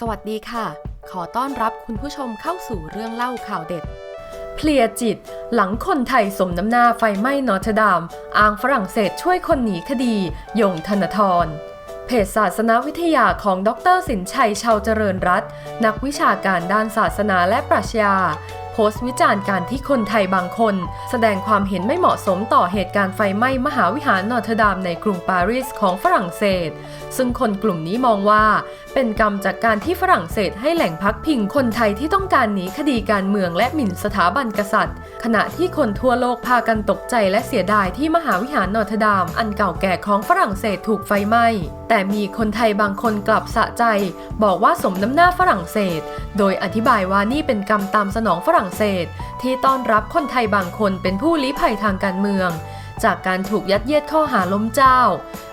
สวัสดีค่ะ ขอต้อนรับคุณผู้ชมเข้าสู่เรื่องเล่าข่าวเด็ด เพลียจิต หลังคนไทยสมน้ำหน้าไฟไหม้นอร์ทดาม อ้างฝรั่งเศสช่วยคนหนีคดียงธนทรเพจศาสนาวิทยาของดรสินชัยชาวเจริญรัตน์นักวิชาการด้านศาสนาและปรัชญา พสต์วิจารณ์การที่คนไทยบางคน แสดงความเห็นไม่เหมาะสมต่อเหตุการณ์ไฟไหม้มหาวิหารนอร์ทดามในกรุงปารีสของฝรั่งเศส ซึ่งคนกลุ่มนี้มองว่า เป็นกรรมจากการที่ฝรั่งเศสให้แหล่งพักพิงคนไทยที่ต้องการหนีคดีการเมืองและหมิ่นสถาบันกษัตริย์ ขณะที่คนทั่วโลกพากันตกใจและเสียดายที่มหาวิหารนอร์ทดาม อันเก่าแก่ของฝรั่งเศสถูกไฟไหม้แต่มีคนไทยบางคนกลับสะใจ บอกว่าสมน้ำหน้าฝรั่งเศส โดยอธิบายว่านี่เป็นกรรมตามสนองฝรั่งเศส ที่ต้อนรับคนไทยบางคนเป็นผู้ลี้ภัยทางการเมือง จากการถูกยัดเยียดข้อหาล้มเจ้า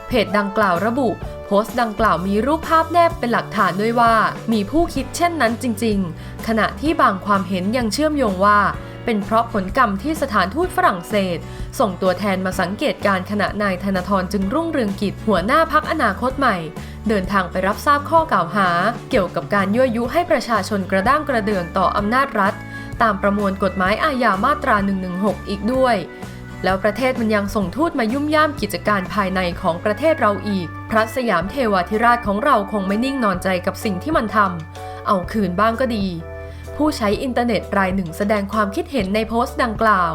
เพจดังกล่าวระบุ โพสต์ดังกล่าวมีรูปภาพแนบเป็นหลักฐานด้วยว่า มีผู้คิดเช่นนั้นจริง ๆ ขณะที่บางความเห็นยังเชื่อมโยงว่า เป็นเพราะผลกรรมที่สถานทูตฝรั่งเศส ส่งตัวแทนมาสังเกตการขณะนายธนาธรจึงรุ่งเรืองกิจหัวหน้าพักอนาคตใหม่เดินทางไปรับทราบข้อกล่าวหา เกี่ยวกับการยั่วยุให้ประชาชนกระด้างกระเดื่องต่ออำนาจรัฐ ตามประมวลกฎหมายอาญามาตรา 116 อีกด้วย แล้วประเทศมันยังส่งทูตมายุ่มย่ามกิจการภายในของประเทศเราอีก พระสยามเทวาธิราชของเราคงไม่นิ่งนอนใจกับสิ่งที่มันทำเอาคืนบ้างก็ดี ผู้ใช้อินเทอร์เน็ตรายหนึ่งแสดงความคิดเห็นในโพสต์ดังกล่าว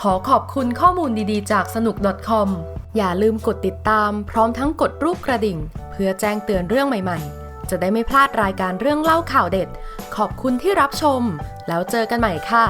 ขอขอบคุณข้อมูลดีๆ จากสนุก .com อย่าลืมกดติดตามพร้อมทั้งกดรูปกระดิ่ง เพื่อแจ้งเตือนเรื่องใหม่ๆ จะได้ไม่พลาดรายการเรื่องเล่าข่าวเด็ด ขอบคุณที่รับชม แล้วเจอกันใหม่ค่ะ